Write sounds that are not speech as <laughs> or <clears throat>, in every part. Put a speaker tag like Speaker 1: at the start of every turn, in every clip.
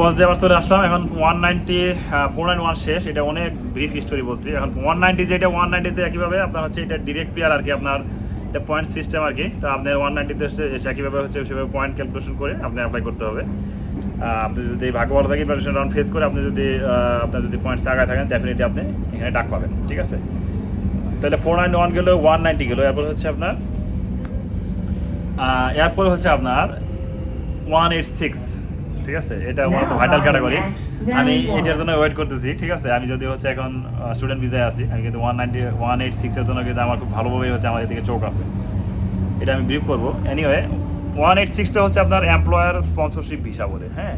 Speaker 1: Pause আবার চলে আসলাম। এখন one ninety four nine one শেষ। এটা অনেক ব্রিফ হিস্টোরি বলছি। এখন ওয়ান নাইনটি যেটা ওয়ান নাইনটিতে একইভাবে আপনার হচ্ছে এটা ডিরেক্ট পেয়ার আর কি আপনার এটা পয়েন্ট সিস্টেম আর কি। তো আপনার ওয়ান নাইনটিতে হচ্ছে একইভাবে হচ্ছে সেভাবে পয়েন্ট ক্যালকুলেশন করে আপনি অ্যাপ্লাই করতে হবে। আপনি যদি ভাগ্য ভালো থাকে ইনভার্টেশন রাউন্ড ফেস করে আপনি যদি আপনার যদি পয়েন্টস আগায় থাকেন ডেফিনেটলি আপনি এখানে ডাক পাবেন। ঠিক আছে? তাহলে ফোর নাইন ওয়ান গেলো ওয়ান নাইনটি গেলো। এরপর হচ্ছে আপনার এরপরে হচ্ছে আপনার ওয়ান এইট সিক্স ঠিক আছে? এটা মূলত ভাইটাল ক্যাটাগরি আমি এটার জন্য ওয়েট করতেছি, ঠিক আছে? আমি যদি হচ্ছে এখন স্টুডেন্ট ভিসায় আছি, আমি কিন্তু ওয়ান নাইনটি ওয়ান এইট সিক্সের জন্য কিন্তু আমার খুব ভালোভাবেই হচ্ছে আমার এদিকে চোখ আছে। এটা আমি ব্রিফ করব। এনিওয়ে ওয়ান এইট সিক্সটা হচ্ছে আপনার এমপ্লয়ার স্পন্সরশিপ ভিসা বলে হ্যাঁ?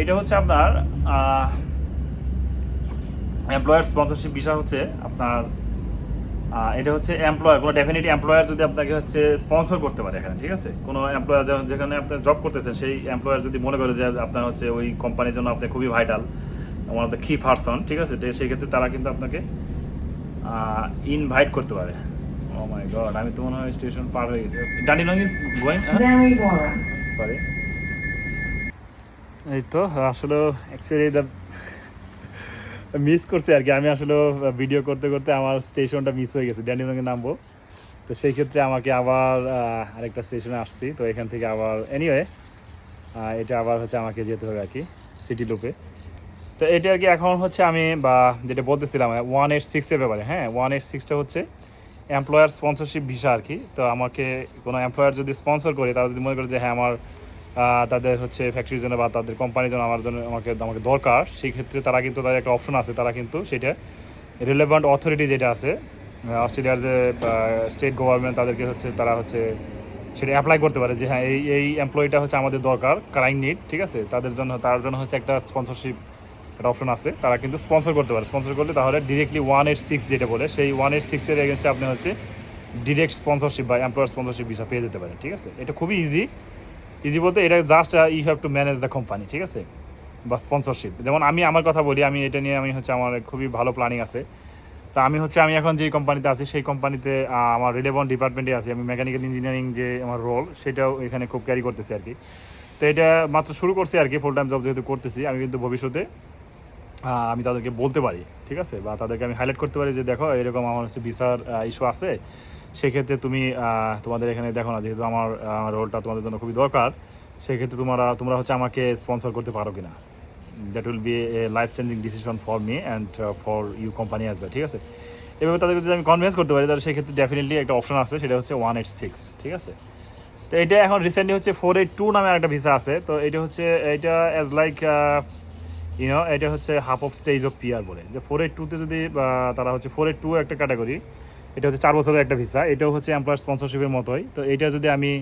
Speaker 1: এটা হচ্ছে আপনার এমপ্লয়ার স্পন্সরশিপ ভিসা হচ্ছে আপনার এটা হচ্ছে এমপ্লয়ার কোনো ডেফিনেটলি এমপ্লয়ার যদি আপনাকে হচ্ছে স্পন্সর করতে পারে এখানে ঠিক আছে? কোনো এমপ্লয়ার যেখানে আপনি জব করতেছেন সেই এমপ্লয়ার যদি মনে করে যে আপনার হচ্ছে ওই কোম্পানির জন্য আপনি খুবই vital one of the key person ঠিক আছে? তো সেই ক্ষেত্রে তারা কিন্তু আপনাকে ইনভাইট করতে পারে। ও মাই গড আমি তো মনে হয় স্টেশন পার হয়ে গেছি। ডান্ডি লং ইজ গোয়িং সরি এই তো আসলে অ্যাকচুয়ালি দ্য মিস করছি আর কি। আমি আসলে ভিডিও করতে করতে আমার স্টেশনটা মিস হয়ে গেছে ড্যান্ডিলংয়ে নামবো। তো সেই ক্ষেত্রে আমাকে আবার আরেকটা স্টেশনে আসছি। তো এখান থেকে আবার এনিওয়ে এটা আবার হচ্ছে আমাকে যেতে হবে আর কি সিটি লুপে তো এটা আর কি এখন হচ্ছে আমি, বা যেটা বলতেছিলাম ওয়ান এইট সিক্সের ব্যাপারে হ্যাঁ ওয়ান এইট সিক্সটা হচ্ছে এমপ্লয়ার স্পন্সরশিপ ভিসা আর কি। তো আমাকে কোনো এমপ্লয়ার যদি স্পন্সর করে, তারা যদি মনে করে যে হ্যাঁ আমার তাদের হচ্ছে ফ্যাক্টরির জন্য বা তাদের কোম্পানির জন্য আমার জন্য আমাকে আমাকে দরকার। সেই ক্ষেত্রে তারা কিন্তু তাদের একটা অপশন আছে, তারা কিন্তু সেটা রিলেভেন্ট অথরিটি যেটা আছে অস্ট্রেলিয়ার যে স্টেট গভর্নমেন্ট তাদেরকে হচ্ছে তারা হচ্ছে সেটা অ্যাপ্লাই করতে পারে যে হ্যাঁ এই এই এমপ্লয়িটা হচ্ছে আমাদের দরকার ক্রাইম নিড ঠিক আছে? তাদের জন্য, তার জন্য হচ্ছে একটা স্পন্সরশিপ একটা অপশন আছে, তারা কিন্তু স্পন্সর করতে পারে। স্পন্সর করলে তাহলে ডিরেক্টলি ওয়ান এইট সিক্স যেটা বলে, সেই ওয়ান এইট সিক্সের এগেনস্টে আপনি হচ্ছে ডিরেক্ট স্পন্সরশিপ বা এমপ্লয়ার স্পন্সরশিপ ভিসা পেয়ে যেতে পারেন, ঠিক আছে? এটা খুবই ইজি ইজি বলতে এটা just you have to manage the company ঠিক আছে? বা স্পন্সরশিপ যেমন আমি আমার কথা বলি, আমি এটা নিয়ে আমি হচ্ছে আমার খুবই ভালো প্ল্যানিং আছে। তো আমি হচ্ছে, আমি এখন যে কোম্পানিতে আছি, সেই কোম্পানিতে আমার রিলেভেন্ট ডিপার্টমেন্টে আছি। আমি মেকানিক্যাল ইঞ্জিনিয়ারিং যে আমার রোল সেটাও এখানে খুব ক্যারি করতেছি আর কি। তো এটা মাত্র শুরু করছি আর কি ফুল টাইম জব যেহেতু করতেছি, আমি কিন্তু ভবিষ্যতে আমি তাদেরকে বলতে পারি, ঠিক আছে? বা তাদেরকে আমি হাইলাইট করতে পারি যে, দেখো, এরকম আমার হচ্ছে ভিসার ইস্যু আছে। সেক্ষেত্রে তুমি তোমাদের এখানে দেখো না, যেহেতু আমার রোলটা তোমাদের জন্য খুবই দরকার, সেক্ষেত্রে তোমরা তোমরা হচ্ছে আমাকে স্পন্সর করতে পারো কি না that will be a life changing decision for me and for you company as ঠিক আছে? এভাবে তাদেরকে যদি আমি কনভিন্স করতে পারি, তাহলে সেক্ষেত্রে ডেফিনেটলি একটা অপশন আছে, সেটা হচ্ছে ওয়ান এইট সিক্স ঠিক আছে? তো এটা এখন রিসেন্টলি হচ্ছে ফোর এইট টু নামে একটা ভিসা আছে, তো এটা হচ্ছে, এটা অ্যাজ লাইক ইউনো এটা হচ্ছে half of stage of PR বলে। যে ফোর এইট টুতে যদি তারা হচ্ছে ফোর এইট টু একটা ক্যাটাগরি এটা হচ্ছে চার বছরের একটা ভিসা এটাও হচ্ছে এমপ্লয়ার স্পন্সরশিপের মতোই। তো এটা যদি আমি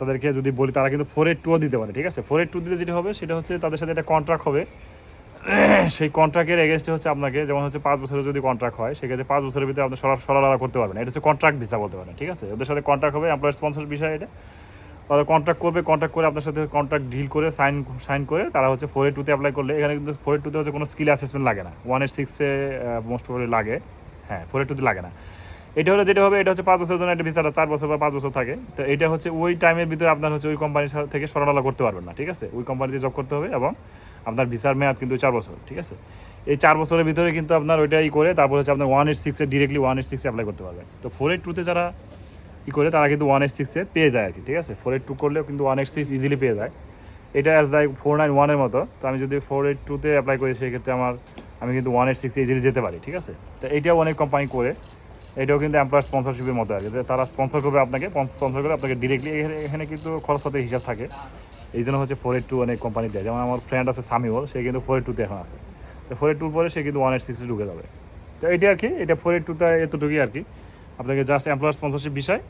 Speaker 1: তাদেরকে যদি বলি, তারা কিন্তু ফোর এইট টুও দিতে পারে, ঠিক আছে? ফোর এইট টু দিতে যেটা হবে, সেটা হচ্ছে তাদের সাথে একটা কন্ট্রাক্ট হবে। <clears throat> সেই কন্ট্রাক্টের এগেনস্টে হচ্ছে আপনাকে, যেমন হচ্ছে পাঁচ বছরের যদি কন্ট্রাক্ট হয়, সেক্ষেত্রে পাঁচ বছরের ভিতরে আপনি সরা সরলারা করতে পারবেন। এটা হচ্ছে কন্ট্রাক্ট ভিসা বলতে পারেন, ঠিক আছে? ওদের সাথে কন্ট্রাক্ট হবে এমপ্লয়ার স্পন্সর বিষয় এটা। তারা কন্ট্রাক্ট করবে কন্ট্রাক্ট করে আপনার সাথে কন্ট্রাক্ট ডিল করে সাইন সাইন করে, তারা হচ্ছে ফোর এইট টুতে অ্যাপ্লাই করলে, এখানে কিন্তু ফোর এইট টুতে হচ্ছে কোনো স্কিল অ্যাসেসমেন্ট লাগে না। ওয়ান এইট সিক্সে মোস্ট প্রবলি লাগে। হ্যাঁ ফোর এইট টুতে লাগে না। এটা হলো যেটা হবে, এটা হচ্ছে পাঁচ বছরের জন্য একটা ভিসাটা চার বছর বা পাঁচ বছর থাকে। তো এটা হচ্ছে ওই টাইমের ভিতরে আপনার হচ্ছে ওই কোম্পানির থেকে সরলালা করতে পারবেন না, ঠিক আছে? ওই কোম্পানিতে জব করতে হবে এবং আপনার ভিসার মেয়াদ কিন্তু চার বছর, ঠিক আছে? এই চার বছরের ভিতরে কিন্তু আপনার ওইটাই করে তারপর হচ্ছে আপনার ওয়ান এইট সিক্সে ডিরেক্টলি ওয়ান এইট সিক্সে অ্যাপ্লাই করতে পারবেন। তো ফোর এইট টুতে যারা ই করে, তারা কিন্তু ওয়ান এইট সিক্সে পেয়ে যায় আর কি ঠিক আছে? ফোর এইট টু করলেও কিন্তু ওয়ান এইট সিক্স ইজিলি পেয়ে যায়। এটা অ্যাজ লাইক ফোর নাইন ওয়ানের মতো। তো আমি যদি ফোর এইট টুতে অ্যাপ্লাই করি সেক্ষেত্রে আমার, আমি কিন্তু ওয়ান এইট সিক্সে ইজিলি যেতে পারি, ঠিক আছে? তো এইটাও অনেক কোম্পানি করে। এটাও কিন্তু এমপ্লয়ার স্পন্সরশিপের মতো আর কি। যে তারা স্পন্সর করবে আপনাকে স্পন্সর করে আপনাকে ডিরেক্টলি এখানে কিন্তু খরচপাতির হিসাব থাকে। এই জন্য হচ্ছে ফোর এইট টু অনেক কোম্পানি দেয়। যেমন আমার ফ্রেন্ড আছে সামিওল সে কিন্তু ফোর এইট টুতে এখন আছে। তো ফোর এইট টুর পরে সে কিন্তু ওয়ান এইট সিক্সে ঢুকে যাবে। তো এইটা আর কি, এটা ফোর এইট টুতে এতটুকুই আর কি। আপনাকে জাস্ট এমপ্লয়ার স্পন্সরশিপ বিষয়।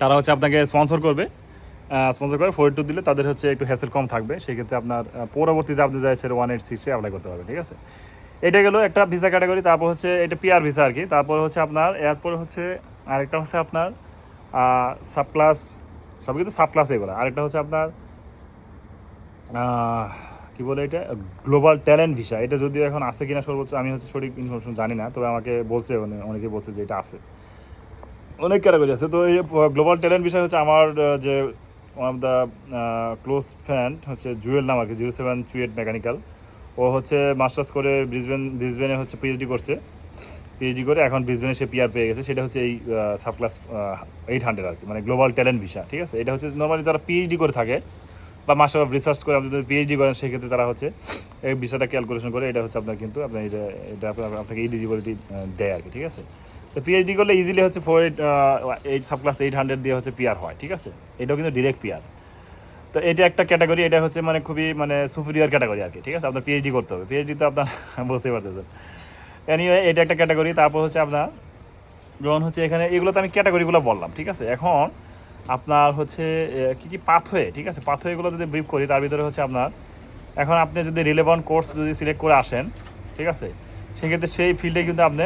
Speaker 1: তারা হচ্ছে আপনাকে স্পন্সর করবে। স্পন্সর করে ফোর এইট টু দিলে তাদের হচ্ছে একটু হ্যাসেল কম থাকবে। সেক্ষেত্রে আপনার পরবর্তীতে আপনি যাই সেটা ওয়ান এইট সিক্সে অ্যাপ্লাই করতে পারবেন, ঠিক আছে? এটা গেলো একটা ভিসা ক্যাটাগরি তারপর হচ্ছে এটা পিআর ভিসা আর কি। তারপর হচ্ছে আপনার, এরপর হচ্ছে আরেকটা হচ্ছে আপনার সাব ক্লাস সব কিন্তু সাব ক্লাস এগুলো। আরেকটা হচ্ছে আপনার কি বলে এটা? গ্লোবাল ট্যালেন্ট ভিসা এটা যদিও এখন আছে কিনা সর্বোচ্চ, আমি হচ্ছে সঠিক ইনফরমেশন জানি না, তবে আমাকে বলছে অনে- অনেকে বলছে যে এটা আছে। অনেক ক্যাটাগরি আছে। তো এই গ্লোবাল ট্যালেন্ট বিষয় হচ্ছে আমার যে one of the close friend হচ্ছে জুয়েল নাম আর কি জিরো সেভেন চুয়েট মেকানিক্যাল ও হচ্ছে মাস্টার্স করে ব্রিসবেন, ব্রিসবেনে হচ্ছে পিএইচডি করছে। পিএইচডি করে এখন ব্রিসবেনে সে পিআর পেয়ে গেছে। সেটা হচ্ছে এই সাব ক্লাস এইট হান্ড্রেড আর কি মানে গ্লোবাল ট্যালেন্ট ভিসা ঠিক আছে? এটা হচ্ছে নর্মালি যারা পিএইচডি করে থাকে বা মাস্টার অফ রিসার্চ করে আপনি যদি পিএইচডি করেন, সেক্ষেত্রে তারা হচ্ছে এই ভিসাটা ক্যালকুলেশন করে। এটা হচ্ছে আপনার কিন্তু আপনার এটা এটা আপনাকে এলিজিবিলিটি দেয় আর কি, ঠিক আছে? তো পিএইচডি করলে ইজিলি হচ্ছে four eight eight subclass eight hundred দিয়ে হচ্ছে পিআর হয়, ঠিক আছে? এটাও কিন্তু ডিরেক্ট পিআর তো এটা একটা ক্যাটাগরি এটা হচ্ছে মানে খুবই মানে সুপিরিয়র ক্যাটাগরি আর কি, ঠিক আছে? আপনার পিএইচডি করতে হবে। পিএইচডি তো আপনার <laughs> বুঝতেই পারতেছেন। এনিওয়ে এটা একটা ক্যাটাগরি তারপর হচ্ছে আপনার যেমন হচ্ছে এখানে, এগুলো তো আমি ক্যাটাগরিগুলো বললাম, ঠিক আছে? এখন আপনার হচ্ছে কী কী পাথওয়ে ঠিক আছে? পাথওয়েগুলো যদি ব্রিফ করি, তার ভিতরে হচ্ছে আপনার, এখন আপনি যদি রিলেভেন্ট কোর্স যদি সিলেক্ট করে আসেন, ঠিক আছে? সেক্ষেত্রে সেই ফিল্ডে কিন্তু আপনি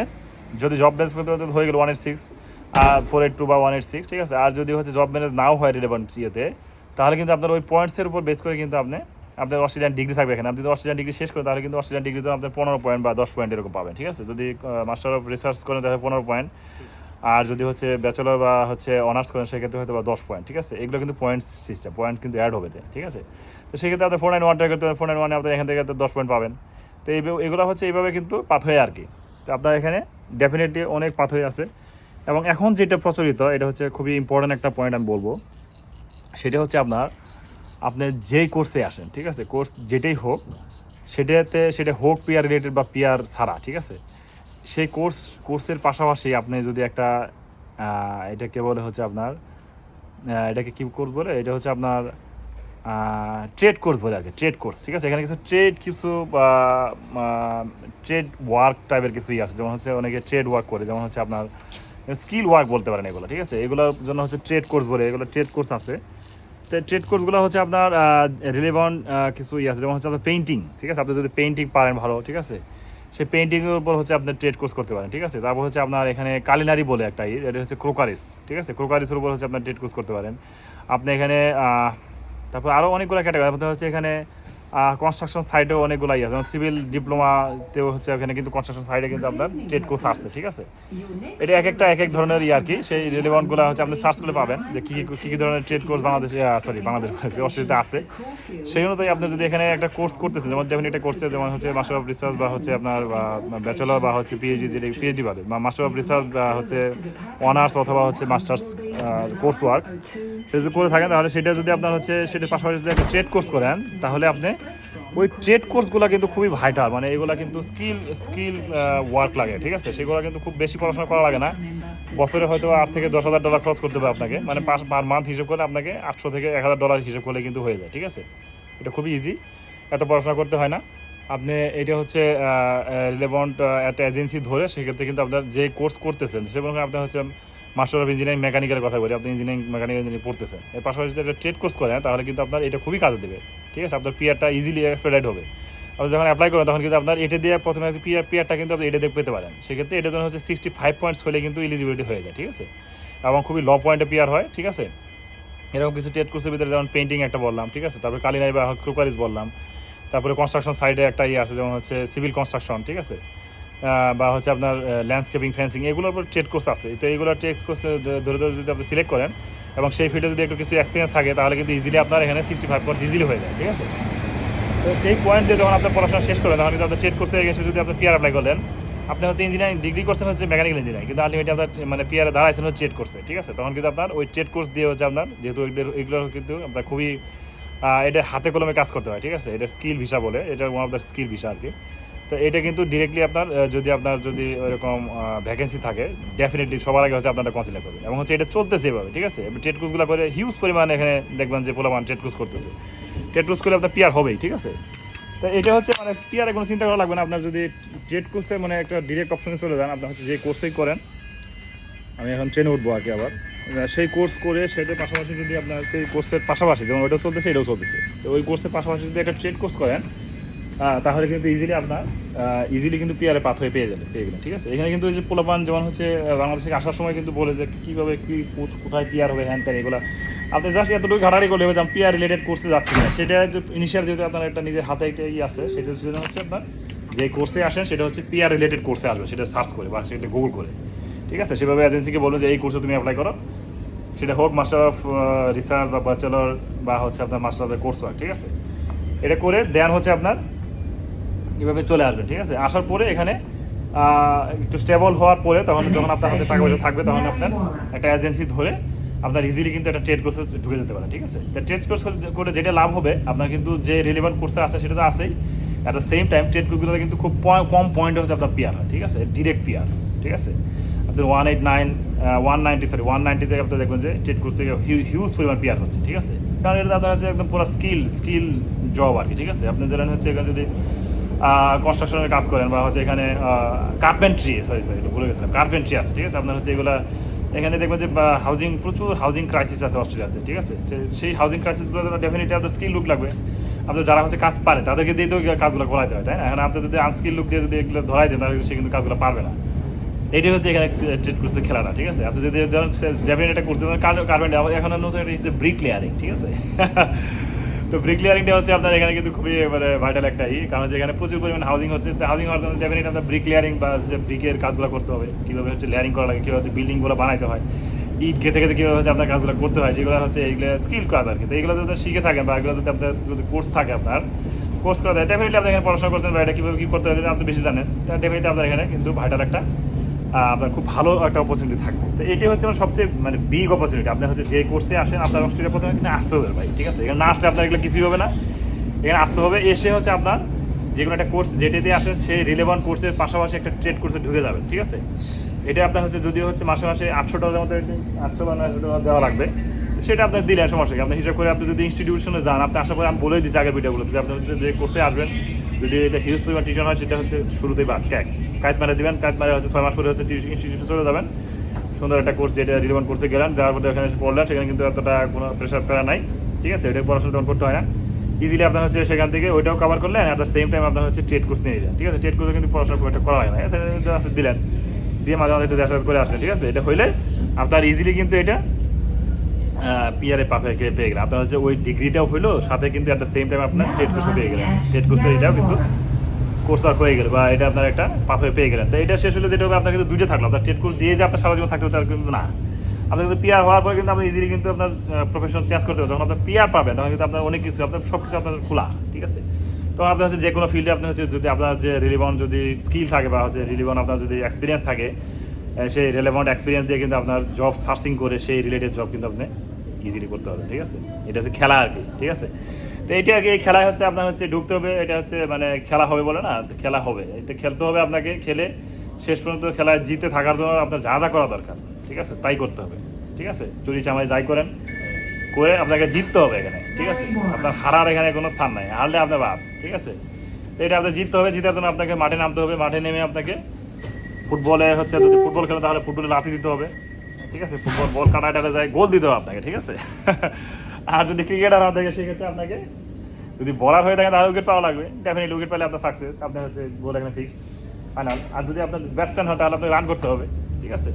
Speaker 1: যদি জব বেঞ্চ হয়ে গেল ওয়ান এইট সিক্স আর ফোর এইট টু বা ওয়ান এইট সিক্স ঠিক আছে? আর যদি হচ্ছে জব ম্যানেজ নাও হয় রিলেভেন্ট ইয়েতে তাহলে কিন্তু আপনার ওই পয়েন্টসের উপর বেস করে কিন্তু আপনি, আপনার অস্ট্রেলিয়ান ডিগ্রি থাকবে এখানে। আপনি যদি অস্ট্রেলিয়ান ডিগ্রি শেষ করেন, তাহলে কিন্তু অস্ট্রেলিয়ান ডিগ্রি আপনার পনেরো পয়েন্ট বা দশ পয়েন্ট এরকম পাবেন, ঠিক আছে? যদি মাস্টার অফ রিসার্চ করেন, তাহলে পনেরো পয়েন্ট আর যদি হচ্ছে ব্যাচেলর বা হচ্ছে অনার্স করেন, সেক্ষেত্রে হয়তো বা দশ পয়েন্ট ঠিক আছে? এগুলো কিন্তু পয়েন্টস সিস্টেম পয়েন্ট কিন্তু অ্যাড হবে ঠিক আছে? তো সেক্ষেত্রে আপনার ফোর নাইন ওয়ানটা করতে ফোর নাইন ওয়ানে আপনার এখান থেকে দশ পয়েন্ট পাবেন। তো এই এগুলো হচ্ছে এইভাবে কিন্তু পাথয়ে আর কি। তো আপনার এখানে ডেফিনেটলি অনেক পাথয়ে আছে। এবং এখন যেটা প্রচলিত, এটা হচ্ছে খুবই ইম্পর্ট্যান্ট একটা পয়েন্ট আমি বলব। সেটা হচ্ছে আপনার, আপনি যেই কোর্সে আসেন, ঠিক আছে? কোর্স যেটাই হোক, সেটাতে, সেটা হোক পিয়ার রিলেটেড বা পিয়ার ছাড়া, ঠিক আছে? সেই কোর্স কোর্সের পাশাপাশি আপনি যদি একটা এটাকে বলে হচ্ছে আপনার এটাকে কি কোর্স বলে? এটা হচ্ছে আপনার ট্রেড কোর্স বলে আর কি ট্রেড কোর্স ঠিক আছে? এখানে কিছু ট্রেড কিছু ট্রেড ওয়ার্ক টাইপের কিছুই আছে। যেমন হচ্ছে অনেকে ট্রেড ওয়ার্ক করে, যেমন হচ্ছে আপনার স্কিল ওয়ার্ক বলতে পারেন এগুলো, ঠিক আছে? এগুলোর জন্য হচ্ছে ট্রেড কোর্স বলে, এগুলো ট্রেড কোর্স আছে। ট্রেড কোর্সগুলো হচ্ছে আপনার রিলেভেন্ট কিছু ইয়ে আছে, যেমন হচ্ছে আপনার পেন্টিং ঠিক আছে? আপনি যদি পেন্টিং পারেন ভালো, ঠিক আছে? সেই পেন্টিংয়ের উপর হচ্ছে আপনার ট্রেড কোর্স করতে পারেন, ঠিক আছে? তারপর হচ্ছে আপনার এখানে কালিনারি বলে একটা এটা হচ্ছে ক্রোকারিস ঠিক আছে? ক্রোকারিসের উপর হচ্ছে আপনার ট্রেড কোর্স করতে পারেন। আপনি এখানে তারপর আরও অনেকগুলো ক্যাটাগরি আপনার হচ্ছে এখানে কনস্ট্রাকশন সাইডেও অনেকগুলো ইয়ে আছে। যেমন সিভিল ডিপ্লোমাতেও হচ্ছে এখানে কিন্তু কনস্ট্রাকশন সাইডে কিন্তু আপনার ট্রেড কোর্স আসছে, ঠিক আছে? এটা এক একটা এক এক ধরনের ইয়ে আর কি। সেই রিলেভেন্টগুলো হচ্ছে আপনি সার্চ করে পাবেন যে কী কী কী কী ধরনের trade course Bangladesh sorry Bangladesh, অস্ট্রেলিয়াতে আছে। সেই অনুযায়ী আপনি যদি এখানে একটা কোর্স করতেছেন, যেমন যেমন একটা কোর্সে যেমন হচ্ছে মাস্টার অফ রিসার্চ বা হচ্ছে আপনার ব্যাচেলর বা হচ্ছে পিএইচডি যেটা পিএইচডি বাদে, বা মাস্টার অফ রিসার্চ বা হচ্ছে অনার্স অথবা হচ্ছে মাস্টার্স কোর্স ওয়ার্ক সেটা যদি করে থাকেন, তাহলে সেটা যদি আপনার হচ্ছে, সেটার পাশাপাশি যদি একটা ট্রেড কোর্স করেন, তাহলে আপনি ওই ট্রেড কোর্সগুলো কিন্তু খুবই ভাইটাল মানে এগুলো কিন্তু স্কিল স্কিল ওয়ার্ক লাগে, ঠিক আছে? সেগুলো কিন্তু খুব বেশি পড়াশোনা করা লাগে না। বছরে হয়তো আট থেকে দশ হাজার ডলার খরচ করতে হবে আপনাকে মানে পাঁচ, পার মান্থ হিসেব করলে আপনাকে আটশো থেকে এক হাজার ডলার হিসেব করলে কিন্তু হয়ে যায়, ঠিক আছে? এটা খুবই ইজি এত পড়াশোনা করতে হয় না। আপনি এটা হচ্ছে রিলেভেন্ট একটা এজেন্সি ধরে সেক্ষেত্রে কিন্তু আপনার যে কোর্স করতেছেন সেরকম আপনি হচ্ছে মাস্টার অফ ইঞ্জিনিয়ারিং মেকানিক্যালের কথা বলি, আপনি ইঞ্জিনিয়ারিং মেকানিক্যাল ইঞ্জিনিয়ারিং পড়তেছেন। এর পাশাপাশি যদি একটা ট্রেড কোর্স করেন, তাহলে কিন্তু আপনার এটা খুবই কাজে দেবে। ঠিক আছে? আপনার পিয়ারটা ইজিলি এক্সপেডাইট হবে। আপনি যখন অ্যাপ্লাই করেন, তখন কিন্তু আপনার এটা দিয়ে প্রথমে পিয়ার পিয়ারটা কিন্তু আপনি এটা পেতে পারেন। সেক্ষেত্রে এটা জন্য হচ্ছে সিক্সটি ফাইভ পয়েন্টস হলে কিন্তু এলিজিবিলিটি হয়ে যায়, ঠিক আছে? এবং খুবই ল পয়েন্টে পিয়ার হয়, ঠিক আছে? এরকম কিছু ট্রেড কোর্সের ভিতরে যেমন পেন্টিং একটা বললাম, ঠিক আছে? তারপরে কালিনাই বা ক্রোকারিজ বললাম। তারপরে কনস্ট্রাকশন সাইডে একটা ইয়ে আছে, যেমন হচ্ছে সিভিল কনস্ট্রাকশন ঠিক আছে? বা হচ্ছে আপনার ল্যান্ডস্কেপিং ফেন্সিং এগুলোর উপর ট্রেড কোর্স আছে। তো এইগুলো ট্রেড কোর্স ধরে ধরে যদি আপনি সিলেক্ট করেন এবং সেই ফিল্ডে যদি একটু কিছু এক্সপিরিয়েন্স থাকে, তাহলে কিন্তু ইজিলি আপনার এখানে সিক্সটি ফাইভ পয়েন্ট ইজিলি হয়ে যায়, ঠিক আছে? তো সেই পয়েন্ট দিয়ে যখন আপনার পড়াশোনা শেষ করেন তখন কিন্তু আপনার ট্রেড কোর্সে গেছে। যদি আপনি পিয়ার অ্যাপ্লাই করলেন, আপনি হচ্ছে ইঞ্জিনিয়ারিং ডিগ্রি করছেন হচ্ছে মেকানিক্যাল ইঞ্জিনিয়ারিং কিন্তু আলটিমেটলি আপনার মানে পিয়ারে দাঁড়াইছেন হচ্ছে ট্রেড কোর্সে ঠিক আছে? তখন কিন্তু আপনার ওই ট্রেড কোর্স দিয়ে হচ্ছে আপনার, যেহেতু এগুলো কিন্তু আপনার খুবই এটা হাতে কলমে কাজ করতে হয়, ঠিক আছে? এটা স্কিল ভিসা বলে, এটা one of the skill visa আর কি। তো এটা কিন্তু ডিরেক্টলি আপনার যদি আপনার যদি ওইরকম ভ্যাকেন্সি থাকে ডেফিনেটলি সবার আগে হচ্ছে আপনারা কনসিডার করবেন। এবং হচ্ছে এটা চলতেছে এভাবে, ঠিক আছে? ট্রেড কোর্সগুলো করে হিউজ পরিমাণে এখানে দেখবেন যে পোলামান ট্রেড কোর্স করতেছে। ট্রেড কোর্স করলে আপনার পিয়ার হবেই, ঠিক আছে? তো এটা হচ্ছে মানে পিয়ারে কোনো চিন্তা করা লাগবে না। আপনার যদি ট্রেড কোর্সে মানে একটা ডিরেক্ট অপশনে চলে যান, আপনার হচ্ছে যে কোর্সেই করেন, আমি এখন ট্রেনে উঠবো আর কি আবার। সেই কোর্স করে সেটার পাশাপাশি যদি আপনার সেই কোর্সের পাশাপাশি, যেমন ওইটাও চলতেছে, এটাও চলতেছে। তো ওই কোর্সের পাশাপাশি যদি একটা ট্রেড কোর্স করেন তাহলে কিন্তু ইজিলি আপনার ইজিলি কিন্তু পিয়ারে পাথ হয়ে পেয়ে যাবে, পেয়ে গেলেন, ঠিক আছে? এখানে কিন্তু এই যে পোলাপান যেমন হচ্ছে বাংলাদেশ আসার সময় কিন্তু বলে যে কীভাবে কী, কোথ- কোথায় পিয়ার হবে, হ্যান ত্যান এগুলো। আপনি জাস্ট এতটুকু ঘাটাঘাটি করলে যে পিয়ার রিলেটেড কোর্সে যাচ্ছি না সেটা ইনিশিয়াল যেহেতু আপনার একটা নিজের হাতে একটা ই আছে, সেটা জন্য হচ্ছে আপনার যে কোর্সে আসেন, সেটা হচ্ছে পিয়ার রিলেটেড কোর্সে আসবে, সেটা সার্চ করে বা সেটা গুগল করে, ঠিক আছে? সেভাবে এজেন্সিকে বলব যে এই কোর্সে তুমি অ্যাপ্লাই করো, সেটা হোক মাস্টার অফ রিসার্চ বা ব্যাচেলর বা হচ্ছে আপনার মাস্টার অফ কোর্স হয়, ঠিক আছে? এটা করে দেন হচ্ছে আপনার এভাবে চলে আসবেন ঠিক আছে? আসার পরে এখানে একটু স্টেবল হওয়ার পরে তখন যখন আপনার হাতে টাকা পয়সা থাকবে, তখন আপনার একটা এজেন্সি ধরে আপনার ইজিলি কিন্তু একটা ট্রেড কোর্সে ঢুকে যেতে পারে, ঠিক আছে? তা ট্রেড কোর্স করে যেটা লাভ হবে, আপনার কিন্তু যে রিলেভেন্ট কোর্সে আছে সেটা তো আছেই। At the same time trade কোর্সগুলোতে কিন্তু খুব কম পয়েন্টে হচ্ছে আপনার পিয়ার ঠিক আছে? ডিরেক্ট পিয়ার ঠিক আছে? আপনার one eight nine one ninety sorry one ninety থেকে আপনি দেখবেন যে ট্রেড কোর্স থেকে হিউজ পরিমাণ পিয়ার হচ্ছে, ঠিক আছে? কারণ এটা আপনার হচ্ছে একদম পুরো স্কিল স্কিল জব আর কি, ঠিক আছে? আপনি ধরেন হচ্ছে এখানে যদি কনস্ট্রাকশনের কাজ করেন বা হচ্ছে এখানে কার্পেন্ট্রি সরি সরি ভুলে গেছিলাম কার্পেন্ট্রি আছে, ঠিক আছে? আপনার হচ্ছে এগুলা, এখানে দেখবেন যে হাউজিং প্রচুর হাউজিং ক্রাইসিস আছে অস্ট্রেলিয়াতে, ঠিক আছে? সেই হাউজিং ক্রাইসিসগুলো ডেফিনেটলি আপনার স্কিল লুক লাগবে। আপনার যারা হচ্ছে কাজ পারে, তাদেরকে দিয়ে তো কাজগুলো করাইতে হয়, তাই না? এখন আপনি যদি আনস্কিল লুক দিয়ে যদি এগুলো ধরাই দেন, তাহলে সে কিন্তু কাজগুলো পারবে না। এটাই হচ্ছে এখানে ট্রেড করছে খেলাটা, ঠিক আছে? আপনি যদি ধরেন ডেফিনেট একটা করতে কার্পেন্ট এখন নতুন একটা হচ্ছে ব্রিক লেয়ারিং ঠিক আছে? <laughs> তো ব্রিক লেয়ারিংটা হচ্ছে আপনার এখানে কিন্তু খুবই মানে ভাইটাল একটা ই। কারণ হচ্ছে এখানে প্রচুর পরিমাণ হাউজিং হচ্ছে। তো হাউজিং হওয়ার জন্য ডেফিনেট আপনার ব্রিক বা যে ব্রিকের কাজগুলো করতে হবে। কীভাবে হচ্ছে লেয়ারিং করা লাগে, কীভাবে হচ্ছে বিল্ডিংগুলো বানাইতে হয়। ইট খেতে খেতে কীভাবে হচ্ছে আপনার কাজগুলো করতে হয়, যেগুলো হচ্ছে এইগুলো স্কিল কাজ আর কি। তো এগুলো যদি শিখে থাকেন বা এগুলো যদি আপনার, যদি কোর্স থাকে আপনার কোর্স করা দেয় ডেফিনেটলি আপনি এখানে পড়াশোনা করছেন বা এটা কীভাবে কী করতে হয় আপনি বেশি জানেন। তা ডেফিনেটলি আপনার এখানে কিন্তু ভাইটাল একটা আপনার খুব ভালো একটা অপরচুনিটি থাকবে। তো এটি হচ্ছে আমার সবচেয়ে মানে বিগ অপরচুনিটি আপনি হচ্ছে যে কোর্সে আসেন, আপনার অস্ট্রেলিয়া প্রথমে এখানে আসতে হবে ভাই, ঠিক আছে? এখানে না আসলে আপনার এগুলো কিছুই হবে না। এখানে আসতে হবে, এসে হচ্ছে আপনার যে কোনো একটা কোর্স যেটাতে আসেন, সেই রিলেভেন্ট কোর্সের পাশাপাশি একটা ট্রেড কোর্সে ঢুকে যাবেন, ঠিক আছে? এটা আপনার হচ্ছে, যদিও হচ্ছে মাসে মাসে আটশো টাকার মতো আটশো বা নয়শো টাকা দেওয়া লাগবে সেটা আপনার দিলে সমস্যা কি আপনি হিসাব করে আপনি যদি ইনস্টিটিউশনে যান, আপনি আশা করে আমি বলে দিচ্ছি আগের ভিডিওগুলো যদি আপনি হচ্ছে যে কোর্সে আসবেন, যদি এটা হিউজ পরিমাণ টিউশন হয়, সেটা হচ্ছে শুরুতেই বাদ, ক্যাক। কাইট মারে দিবেন কাইট মারে হচ্ছে ছয় মাস পরে হচ্ছে ইনস্টিটিউশন চলে যাবেন। সুন্দর একটা কোর্স যেটা রিলেভেন্ট কোর্সে গেলেন, যাওয়ার পরে ওখানে পড়লেন, সেখানে কিন্তু এতটা কোনো প্রেশার প্যারা নাই, ঠিক আছে? এটা পড়াশোনা তখন করতে হয় না। ইজিলি আপনার হচ্ছে সেখান থেকে ওইটাও কভার করলেন অ্যাট দ্য সেম টাইম আপনার হচ্ছে ট্রেড কোর্স নিয়ে যান ঠিক আছে? ট্রেড কোর্সে কিন্তু পড়াশোনা খুব একটা করা হয় না। দিলেন। দিয়ে মাঝে মাঝে একটু দেখা করে আসলেন, ঠিক আছে? এটা হইলে আপনার ইজিলি কিন্তু এটা পিআরএ পাথে পেয়ে গেলেন। আপনার হচ্ছে ওই ডিগ্রিটাও হইল, সাথে কিন্তু অ্যাট দ্য সেম টাইম আপনার ট্রেড কোর্সে পেয়ে গেলেন। ট্রেড কোর্সে এটাও কিন্তু কোর্স ওয়ার্ক হয়ে গেল বা এটা আপনার একটা পাথরে পেয়ে গেলেন। তো এটা শেষ হলে যেটা হবে, আপনার কিন্তু দুইটা থাকল। আপনার ট্রেড কোর্স দিয়ে যে আপনার সারা জীবন থাকতে হবে, তার কিন্তু না। আপনি কিন্তু পিআর হওয়ার পরে কিন্তু আপনি ইজিলি কিন্তু আপনার প্রফেশন চেঞ্জ করতে হবে যখন আপনার পিআর পাবেন, তখন কিন্তু আপনার অনেক কিছু, আপনার সব কিছু আপনার খোলা, ঠিক আছে? তো আপনার হচ্ছে যে কোনো ফিল্ডে আপনার হচ্ছে যদি আপনার যে রিলিভন যদি স্কিল থাকে বা হচ্ছে রিলিভন আপনার যদি এক্সপিরিয়েন্স থাকে সেই রিলেভেন্ট এক্সপিরিয়েন্স দিয়ে কিন্তু আপনার জব সার্চিং করে সেই রিলেটেড জব কিন্তু আপনি ইজিলি করতে হবে ঠিক আছে? এটা হচ্ছে খেলা আর কি, ঠিক আছে? তো এটা আর কি খেলায় হচ্ছে আপনার হচ্ছে ঢুকতে হবে, এটা হচ্ছে মানে খেলা হবে বলে না খেলা হবে। এটা খেলতে হবে আপনাকে খেলে শেষ পর্যন্ত খেলায় জিতে থাকার জন্য আপনার যা যা করা দরকার, ঠিক আছে? তাই করতে হবে, ঠিক আছে? চুরি চামাই যাই করেন, করে আপনাকে জিততে হবে এখানে, ঠিক আছে? আপনার হারার এখানে কোনো স্থান নাই, হারলে আপনার বাপ ঠিক আছে? তো এটা আপনার জিততে হবে, জিতার জন্য আপনাকে মাঠে নামতে হবে, মাঠে নেমে আপনাকে ফুটবলে হচ্ছে যদি ফুটবল খেলে তাহলে ফুটবলে লাথি দিতে হবে, ঠিক আছে? ফুটবল বল কাটা যায়, গোল দিতে হবে আপনাকে, ঠিক আছে? <laughs> আর যদি ক্রিকেটার হয়ে থাকে সেক্ষেত্রে আপনাকে যদি বলার হয়ে থাকে তাহলে উইকেট পাওয়া লাগবে। ডেফিনেটলি উইকেট পেলে আপনার সাকসেস আপনার হচ্ছে গোল এখানে ফিক্সড ফাইনাল আর যদি আপনার ব্যাটসম্যান হয়, তাহলে আপনাকে রান করতে হবে, ঠিক আছে?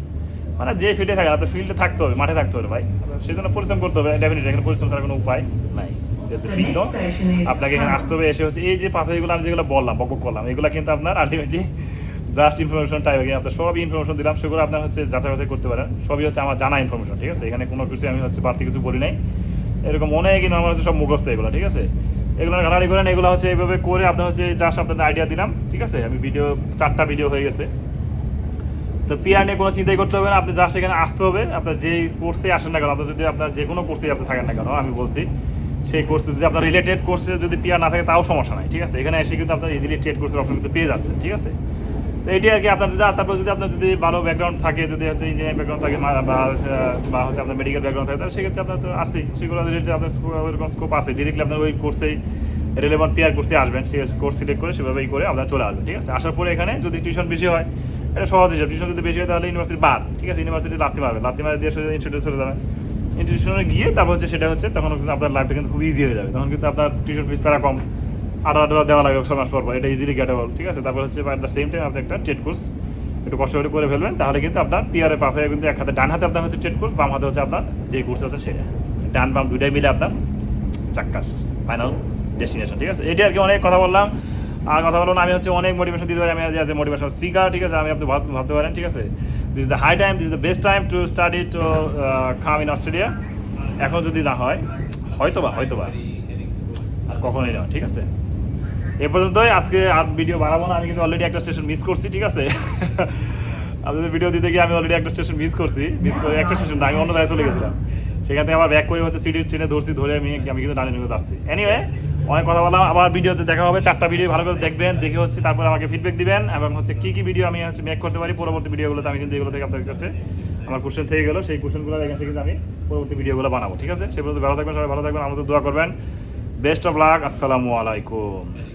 Speaker 1: মানে যে ফিল্ডে থাকে, আপনার ফিল্ডে থাকতে হবে, মাঠে থাকতে হবে ভাই। সেই জন্য পরিশ্রম করতে হবে ডেফিনেটলি এখানে পরিশ্রম ছাড়া কোনো উপায় নাই. আপনাকে এখানে আসতে হবে, এসে হচ্ছে এই যে পাথরগুলো আমি যেগুলো বললাম বক করলাম, এগুলো কিন্তু আপনার আলটিমেটলি জাস্ট ইনফরমেশন টাইপ আপনার সব ইনফরমেশন দিলাম, সেগুলো আপনার হচ্ছে যাচাই করতে পারেন। সবই হচ্ছে আমার জানা ইনফরমেশন ঠিক আছে? এখানে কোনো কিছু আমি হচ্ছে বাড়তি কিছু বলি নাই। এরকম অনেক আমার হচ্ছে, সব মুখস্থ এগুলো, ঠিক আছে? এগুলো ঘাটাঘাটি করেন, এগুলো হচ্ছে এইভাবে করে আপনার হচ্ছে জাস্ট আপনাদের আইডিয়া দিলাম, ঠিক আছে? আমি ভিডিও চারটা ভিডিও হয়ে গেছে। তো পিআর নিয়ে কোনো চিন্তাই করতে হবে না, আপনি জাস্ট এখানে আসতে হবে, আপনার যে কোর্সে আসেন না কেন, আপনার যদি আপনার যে কোনো কোর্সে আপনি থাকেন না কেন, আমি বলছি, সেই কোর্সে যদি আপনার রিলেটেড কোর্সে যদি পিআর না থাকে, তাও সমস্যা নাই, ঠিক আছে? এখানে এসে কিন্তু আপনার ইজিলি ট্রেড কোর্সের অপশন কিন্তু পেয়ে যাচ্ছে ঠিক আছে? তো এটি আর কি, আপনার যদি তারপর যদি আপনার যদি ভালো ব্যাকগ্রাউন্ড থাকে, যদি হচ্ছে ইঞ্জিনিয়ারিং ব্যাকগ্রাউন্ড থাকে বা- হচ্ছে- আপনার মেডিকেল ব্যাকগ্রাউন্ড থাকে, তাহলে সেক্ষেত্রে আপনার তো আসেই সেগুলো রিলেটেড আপনার ওরকম স্কোপ আছে ডিরেক্টলি আপনার ওই কোর্সেই রিলেভেন্ট পিআর কোর্সে আসবেন, সে কোর্স সিলেক্ট করে সেভাবেই করে আপনার চলে আসবেন, ঠিক আছে? আসার পরে এখানে যদি টিউশন বেশি হয়, এটা সহজ হিসাব। টিউশন যদি বেশি হয়, তাহলে ইউনিভার্সিটি বাদ, ঠিক আছে? ইউনিভার্সিটি লাত্তি মারবে লাত্তি মারে দিয়ে ইনস্টিটিউট চলে যাবেন। ইনস্টিটিউশনে গিয়ে তারপর হচ্ছে সেটা হচ্ছে, তখন আপনার লাইফটা কিন্তু খুব ইজি হয়ে যাবে। তখন কিন্তু আপনার টিউশন ফিস প্যারা কম। আঠারো আঠারো দেওয়া লাগবে ছয় মাস পর পর। এটা ইজিলি গেটেবল ঠিক আছে? তারপর হচ্ছে অ্যাট দ্য সেম টাইম আপনি একটা ট্রেড কোর্স একটু কষ্ট করে করে ফেলবেন, তাহলে কিন্তু আপনার পিআরের পাশে কিন্তু এক হাতে, ডান হাতে আপনার হচ্ছে ট্রেড কোর্স বাম হাতে হচ্ছে আপনার যে কোর্স আছে সেটা। ডান বাম দুইটাই মিলে আপনার চাক্কাস ফাইনাল ডেস্টিনেশন ঠিক আছে? এটি আর কি অনেক কথা বললাম। আর কথা বললাম আমি হচ্ছে অনেক মোটিভেশন দিতে পারি, আমি আজ আছে মোটিভেশন স্পিকার ঠিক আছে? আমি আপনি ভাব- ভাবতে পারেন, ঠিক আছে? This the high time this the best time to study to come in Australia এখন যদি না হয়, হয়তোবা হয়তোবা। আর কখনোই না, ঠিক আছে? এ পর্যন্তই। আজকে আর ভিডিও বাড়াবো না। আমি কিন্তু অলরেডি একটা স্টেশন মিস করছি, ঠিক আছে? <laughs> আপনাদের ভিডিও দিতে গিয়ে আমি অলরেডি একটা স্টেশন মিস করছি। মিস করে একটা স্টেশন আমি অন্য জায়গায় চলে গেছিলাম। সেখান থেকে আবার ব্যাক করে হচ্ছে সিটির ট্রেনে ধরছি, ধরে আমি আমি কিন্তু ডানে যাচ্ছি। এনিওয়ে অনেক কথা বললাম। আবার ভিডিওতে দেখা হবে। চারটা ভিডিও ভালো করে দেখবেন, দেখে হচ্ছে তারপর আমাকে ফিডব্যাক দিবেন এবং হচ্ছে কী কী ভিডিও আমি হচ্ছে মেক করতে পারি। পরবর্তী ভিডিওগুলোতে আমি কিন্তু এগুলো থেকে আপনাদের কাছে আমার কোশ্চেন থেকে গেলো। সেই কোশ্চেনগুলো থেকে কিন্তু আমি পরবর্তী ভিডিওগুলো বানাবো, ঠিক আছে? সে পর্যন্ত ভালো থাকবেন, সবাই ভালো থাকবেন। আমাদের দোয়া করবেন। বেস্ট অফ লাক আসসালামু আলাইকুম।